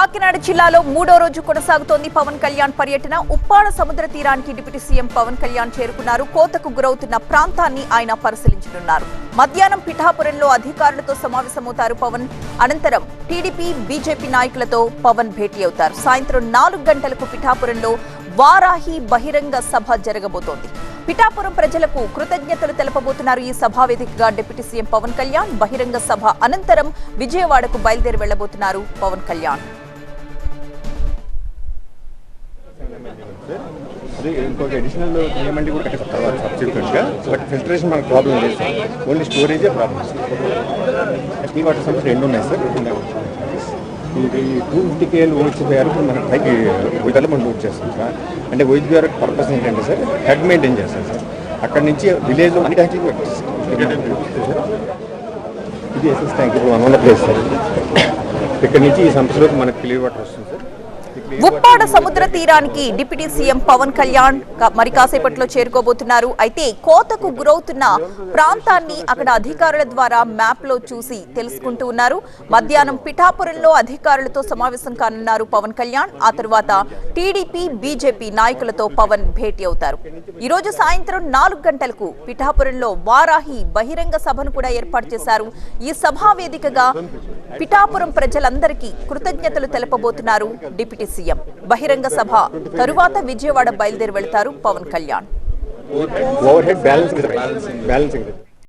కాకినాడ జిల్లాలో మూడో రోజు కొనసాగుతోంది పవన్ కళ్యాణ్ పర్యటన. ఉప్పాడ సముద్ర తీరానికి డిప్యూటీ సీఎం పవన్ కళ్యాణ్ చేరుకున్నారు. కోతకు గురవుతున్న ప్రాంతాన్ని ఆయన పరిశీలించనున్నారు. మధ్యాహ్నం పిఠాపురంలో అధికారులతో సమావేశమవుతారు పవన్. అనంతరం టీడీపీ బీజేపీ నాయకులతో పవన్ భేటీ అవుతారు. సాయంత్రం నాలుగు గంటలకు పిఠాపురంలో వారాహి బహిరంగ సభ జరగబోతోంది. పిఠాపురం ప్రజలకు కృతజ్ఞతలు తెలపబోతున్నారు ఈ సభా వేదికగా డిప్యూటీ సీఎం పవన్ కళ్యాణ్. బహిరంగ సభ అనంతరం విజయవాడకు బయలుదేరి వెళ్ళబోతున్నారు పవన్ కళ్యాణ్. అదే ఇంకొక అడిషనల్ పేమెంట్ కూడా కట్టేస్తారు తర్వాత సబ్సిక్వెంట్గా బట్ ఫిల్టరేషన్ మనకు ప్రాబ్లం లేదు సార్. ఓన్లీ స్టోరేజే ప్రాబ్లం ఎస్టీ వాటర్ సర్వీస్ రెండు ఉన్నాయి సార్. ఇది టూ ఫిఫ్టీ కేఎల్ ఓహెచ్పిఆర్ మనకి పైకి విధాలు మనం నోట్ చేస్తాం సార్. అంటే ఓహెచ్పిఆర్ పర్పస్ ఏంటంటే సార్ హెడ్ మెయింటైన్ చేస్తాం సార్. అక్కడ నుంచి విలేజ్లో అన్ని ట్యాంకులు ఇది ఎస్ఎస్ ట్యాంక్ ఇప్పుడు వన్ వన్ ప్లేస్ సార్. ఇక్కడ నుంచి ఈ సంస్థలోకి మనకి క్లియర్ వాటర్ వస్తుంది సార్. ఉప్పాడ సముద్ర తీరానికి డిప్యూటీ సీఎం పవన్ కళ్యాణ్ మరి కాసేపట్లో చేరుకోబోతున్నారు. అయితే కోతకు గురవుతున్న ప్రాంతాన్ని అక్కడ అధికారుల ద్వారా మ్యాప్లో చూసి తెలుసుకుంటూ ఉన్నారు. మధ్యాహ్నం పిఠాపురంలో అధికారులతో సమావేశం కానున్నారు పవన్ కళ్యాణ్. ఆ తర్వాత టీడీపీ బీజేపీ నాయకులతో పవన్ భేటీ అవుతారు. ఈ రోజు సాయంత్రం నాలుగు గంటలకు పిఠాపురంలో వారాహి బహిరంగ సభను కూడా ఏర్పాటు చేశారు. ఈ సభా వేదికగా పిఠాపురం ప్రజలందరికీ కృతజ్ఞతలు తెలపబోతున్నారు డిప్యూటీ సీఎం. బహిరంగ సభ. తరువాత విజయవాడ బయలుదేరి వెళ్తారు పవన్ కళ్యాణ్.